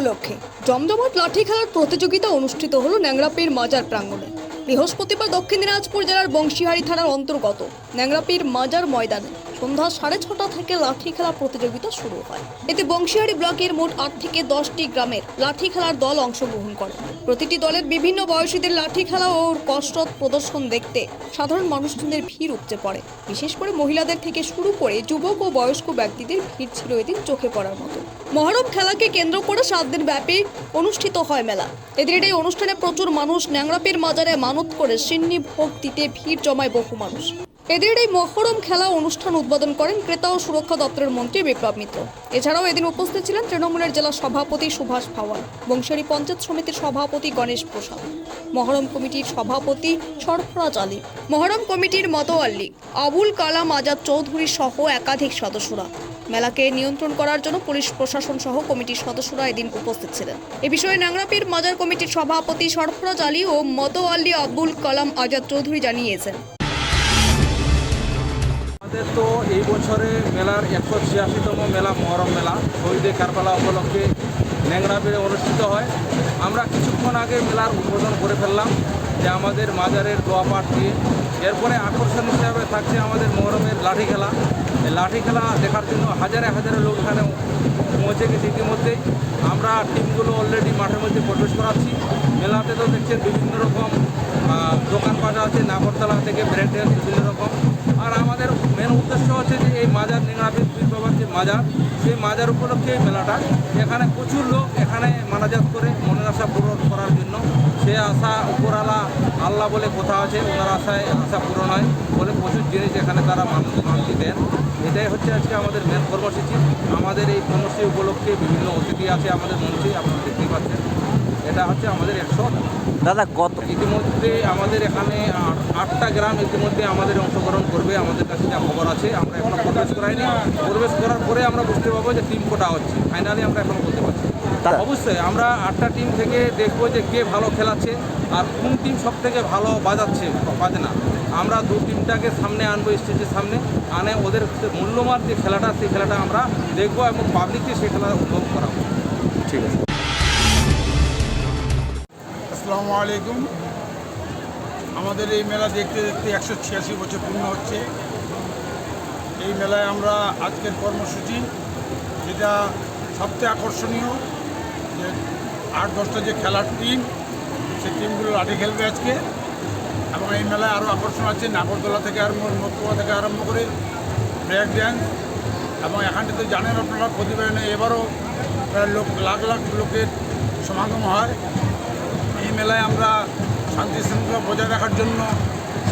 উপলক্ষে জমজমাট লাঠি খেলার প্রতিযোগিতা অনুষ্ঠিত হলো ন্যাংরাপির মাজার প্রাঙ্গণে। বৃহস্পতিবার দক্ষিণ দিনাজপুর জেলার বংশীহারি থানার অন্তর্গত ন্যাংরাপির মাজার ময়দানে। সন্ধ্যা সাড়ে ছটা থেকে লাঠি খেলা প্রতিযোগিতা শুরু হয়। এতে বংশীহারি ব্লকের মোট আট থেকে দশটি গ্রামের লাঠি খেলার দল অংশগ্রহণ করে। প্রতিটি দলের বিভিন্ন বয়সীদের লাঠি খেলা ও কসরত প্রদর্শন দেখতে সাধারণ মানুষজনের ভিড় উপচে পড়ে। বিশেষ করে মহিলাদের থেকে শুরু করে যুবক ও বয়স্ক ব্যক্তিদের ভিড় ছিল এদিন চোখে পড়ার মতো। মহরম খেলাকে কেন্দ্র করে সাত দিন ব্যাপী অনুষ্ঠিত হয় মেলা। এদিনের এই অনুষ্ঠানে প্রচুর মানুষ ন্যাংরাপের মাজারে মানত করে সিন্নি ভোগ দিতে ভিড় জমায় বহু মানুষ। এদিনের এই মহরম খেলা অনুষ্ঠান উদ্বোধন করেন ক্রেতা ও সুরক্ষা দপ্তরের মন্ত্রী বিপ্লব মিত্র। এছাড়াও এদিন উপস্থিত ছিলেন তৃণমূলের জেলা সভাপতি সুভাষ ভাওয়াল বংশারী পঞ্চায়েত সমিতির সভাপতি গণেশ প্রসাদ, মহরম কমিটির সভাপতি সরফরাজ আলী, মহরম কমিটির মতোয়াল্লি আবুল কালাম আজাদ চৌধুরী সহ একাধিক সদস্যরা। মেলাকে নিয়ন্ত্রণ করার জন্য পুলিশ প্রশাসন সহ কমিটির সদস্যরা এদিন উপস্থিত ছিলেন। এ বিষয়ে ন্যাংরাপীর মাজার কমিটির সভাপতি সরফরাজ আলী ও মতোয়াল্লি আব্দুল কালাম আজাদ চৌধুরী জানিয়েছেন। আমাদের তো এই বছরে মেলার একশো ছিয়াশিতম মেলা মহরম মেলা শহীদে কারপালা উপলক্ষে ন্যাংরাপীরে অনুষ্ঠিত হয়। আমরা কিছুক্ষণ আগে মেলার উদ্বোধন করে ফেললাম। যে আমাদের মাজারের দোয়া পাঠ দিয়ে এরপরে আকর্ষণ হিসাবে থাকছে আমাদের মহরমের লাঠি খেলা। এই লাঠি খেলা দেখার জন্য হাজারে হাজারে লোক এখানে পৌঁছে গেছে ইতিমধ্যেই। আমরা টিমগুলো অলরেডি মাঠের মধ্যে প্রবেশ করাচ্ছি। মেলাতে তো দেখছেন বিভিন্ন রকম আহ, দোকানপাট আছে নাগরতলা থেকে ব্র্যান্ডের বিভিন্ন রকম। আর আমাদের মেন উদ্দেশ্য হচ্ছে যে এই মাজার নিংড়াপীর পীর বাবার যে মাজার সেই মাজার উপলক্ষে এই মেলাটা। এখানে প্রচুর লোক এখানে মানাজাত করে মনের আশা পূরণ করার জন্য। সে আশা উপরালা আল্লাহ বলে কথা আছে ওনার আশায় আশা পূরণ হয়। বলে প্রচুর জিনিস এখানে তারা মানুষ মানতি দেন। এটাই হচ্ছে আজকে আমাদের মেন কর্মসূচি। আমাদের এই কর্মসূচি উপলক্ষে বিভিন্ন অতিথি আছে আমাদের মঞ্চে আপনারা দেখতেই পাচ্ছেন। এটা হচ্ছে আমাদের একশো দাদা গত ইতিমধ্যে আমাদের এখানে আট- আটটা গ্রাম ইতিমধ্যে আমাদের অংশগ্রহণ করবে আমাদের কাছে যা খবর আছে আমরা এখনও প্রবেশ করাইনি। প্রবেশ করার পরে আমরা বুঝতে পারব যে টিম কোটা হচ্ছে। ফাইনালি আমরা এখনও বলতে। তা- অবশ্যই আমরা আটটা টিম থেকে দেখব যে কে ভালো খেলাচ্ছে আর কোন টিম সব থেকে ভালো বাজাচ্ছে বাজে না। আমরা দু টিমটাকে সামনে আনব স্টেজের সামনে আনে ওদের মূল্যমান যে খেলাটা সেই খেলাটা আমরা দেখব এবং পাবলিককে সেই খেলা উপভোগ করাবো। ঠিক আছে। আসসালামু আলাইকুম। আমাদের এই মেলা দেখতে দেখতে একশো ছিয়াশি বছর পূর্ণ হচ্ছে। এই মেলায় আমরা আজকের কর্মসূচি যেটা সবচেয়ে আকর্ষণীয় যে আট, দশটা যে খেলার টিম সেই টিমগুলো লাঠি খেলবে আজকে। এবং এই মেলায় আরও আকর্ষণ আছে, নাগরদোলা থেকে আরম্ভ মতুয়া থেকে আরম্ভ করে ব্রেক ড্যান্স এবং এখানটাতে জানেন আপনারা, প্রতিবেদনে এবারও প্রায় লোক, লাখ লাখ লোকের সমাগম হয়। এই মেলায় আমরা শান্তি শৃঙ্খলা বজায় রাখার জন্য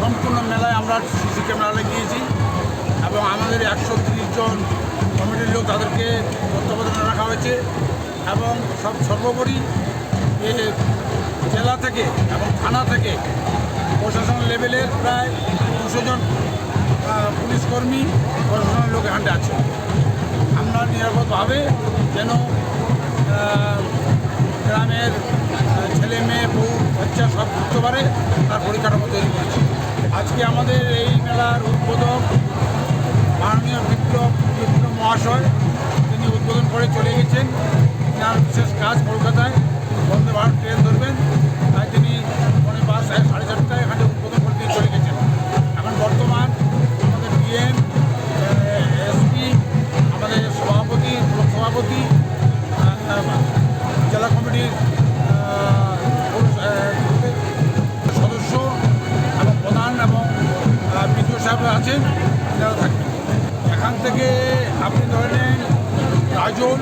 সম্পূর্ণ মেলায় আমরা সিসি ক্যামেরা লাগিয়েছি। এবং আমাদের একশো জন কমিটির লোক তাদেরকে তত্ত্বাবধানে রাখা হয়েছে। এবং সব সর্বোপরি জেলা থেকে এবং থানা থেকে প্রশাসন লেভেলের প্রায় দুশো জন আহ, পুলিশ কর্মী প্রশাসনের লোক এখানটা আছে। আমরা নিরাপদভাবে যেন গ্রামের ছেলে মেয়ে বউ বাচ্চা সব ঘুরতে পারে তার পরিকাঠামো তৈরি করেছি। আজকে আমাদের এই মেলার উদ্বোধক মাননীয় বিপ্লব বিপ্লব মহাশয় তিনি উদ্বোধন করে চলে গেছেন। তার বিশেষ কাজ কলকাতায়। বন্দে ভারত ট্রেন ধরবেন। তাই তিনি পৌনে পাঁচ সাড়ে সাড়ে চারটায় এখানে উদ্বোধন করে দিয়ে চলে গেছেন। এখন বর্তমান আমাদের ডিএম এসপি, আমাদের সভাপতি সভাপতি জেলা কমিটির সদস্য এবং প্রধান এবং বিডিও সাহেব আছেন যারা থাকবেন। এখান থেকে আপনি ধরে নেন গাজল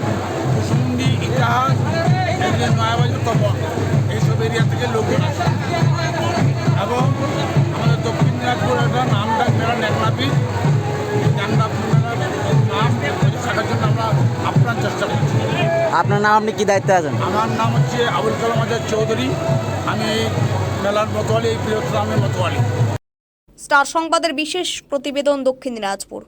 ইতিহাস এদিকে নয়াবাজার তপন এইসব এরিয়া থেকে লোকজন আসে এবং আমাদের দক্ষিণ দিনাজপুর একটা নামডাক মেলা ন্যাংনাপি এই ন্যাংনাপি মেলার নাম শাখার জন্য আমরা আপ্রাণ চেষ্টা করছি আপনার নাম আপনি কি দায়িত্বে আছেন? আমার নাম হচ্ছে আবুল কালাম আজাদ চৌধুরী। আমি এই মেলার মতোয়ালি এই বৃহত্তর আমের মতোয়ালি। স্টার সংবাদের বিশেষ প্রতিবেদন দক্ষিণ দিনাজপুর।